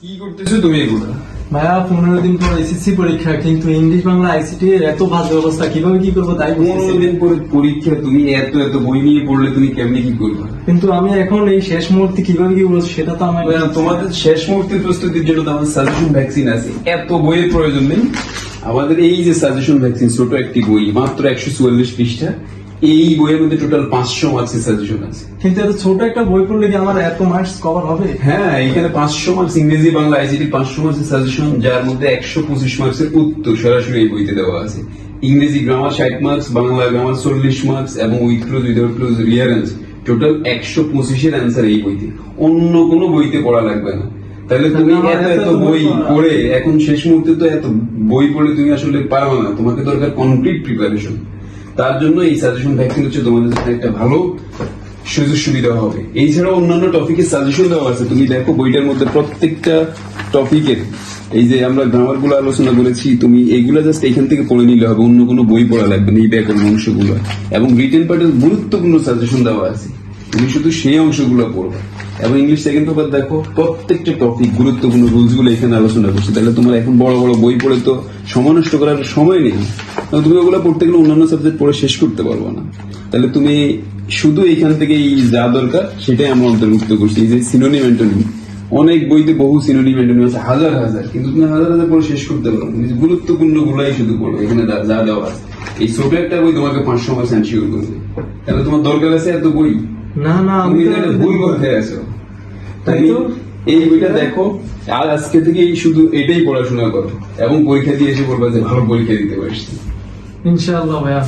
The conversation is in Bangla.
কি করতেছো তুমি এগুলো? ভাইয়া পনেরো দিন পর এসএসসি পরীক্ষা কিন্তু ইংলিশ বাংলা আইসিটি এর এত বাজে অবস্থা কীভাবে কি করব তাই পনেরো দিন পরে পরীক্ষা তুমি এত এত বই নিয়ে পড়লে তুমি কেমনি কি করবে? কিন্তু আমি এখন এই শেষ মুহূর্তে কীভাবে কি বলব সেটা তো আমার তোমাদের শেষ মুহূর্তের প্রস্তুতির জন্য তো আমাদের সাজেশন ভ্যাকসিন আছে। এত বইয়ের প্রয়োজন নেই। আমাদের এই যে সাজেশন ভ্যাকসিন ছোট একটি বই মাত্র একশো চুয়াল্লিশ পৃষ্ঠা এই বইয়ের মধ্যে টোটাল পাঁচশো মার্কসের সাজেশন আছে। কিন্তু এত ছোট একটা বই পড়লে কি আমার এত মার্কস কভার হবে? হ্যাঁ এখানে পাঁচশো মার্কস ইংরেজি বাংলা আইসিটি পাঁচশো মার্কসের সাজেশন যার মধ্যে একশো পঁচিশ মার্কসের উত্তর সরাসরি এই বইতে দেওয়া আছে। ইংরেজি গ্রামার ষাট মার্কস বাংলা গ্রামার চল্লিশ মার্কস এবং with close without close রিয়ারেন্স total একশো পঁচিশের অ্যান্সার এই বইতে। অন্য কোনো বইতে পড়া লাগবে না। তাহলে তুমি এত এত বই পড়ে এখন শেষ মুহূর্তে তো এত বই পড়ে তুমি আসলে পারবে না। তোমাকে দরকার কমপ্লিট প্রিপারেশন তার জন্য এই সাজেশন ভ্যাকসিন হচ্ছে তোমাদের জন্য একটা ভালো সুযোগ সুবিধা হবে। এছাড়াও অন্যান্য টপিকের সাজেশন দেওয়া আছে। তুমি দেখো বইটার মধ্যে প্রত্যেকটা টপিকের এই যে আমরা গ্রামারগুলো আলোচনা করেছি তুমি এইগুলা জাস্ট এখান থেকে পড়ে নিলে হবে। অন্য কোনো বই পড়া লাগবে না এই ব্যাকরণ অংশগুলো। এবং রিটেন পার্টের গুরুত্বপূর্ণ সাজেশন দেওয়া আছে। তুমি শুধু সেই অংশগুলো পড়বে। এবং ইংলিশ সেকেন্ড পেপার দেখো, প্রত্যেকটা টপিক গুরুত্বপূর্ণ রুলসগুলো এখানে আলোচনা করছে। তাহলে তোমার এখন বড় বড় বই পড়ে তো সময় নষ্ট করার সময় নেই। তুমি ওগুলো পড়তে গেলে অন্যান্য সাবজেক্ট পড়ে শেষ করতে পারবে না। তাহলে তুমি শুধু এইখান থেকে যা দরকার, সেটাই আমরা অন্তর্ভুক্ত করছি। যে সিনোনিম অ্যান্টোনিম অনেক বইতে বহু সিনোনিম অ্যান্টোনিম আছে, হাজার হাজার। কিন্তু তুমি হাজার হাজার পড়ে শেষ করতে পারো না। গুরুত্বপূর্ণ গুলাই শুধু পড়ো এখানে যা- দেওয়া এই ছোট একটা বই তোমাকে পাঁচশো পার্সেন্ট শিওর করবে। তাহলে তোমার দরকার আছে এত বই? না না আমি ভুল করতে আছো তাই তো। এই বইটা দেখো আর আজকে থেকে শুধু এটাই পড়াশোনা করো এবং পরীক্ষা দিয়ে এসে বলবা যে ভালো পরীক্ষা দিতে পারছি ইনশাআল্লাহ ভাইয়া।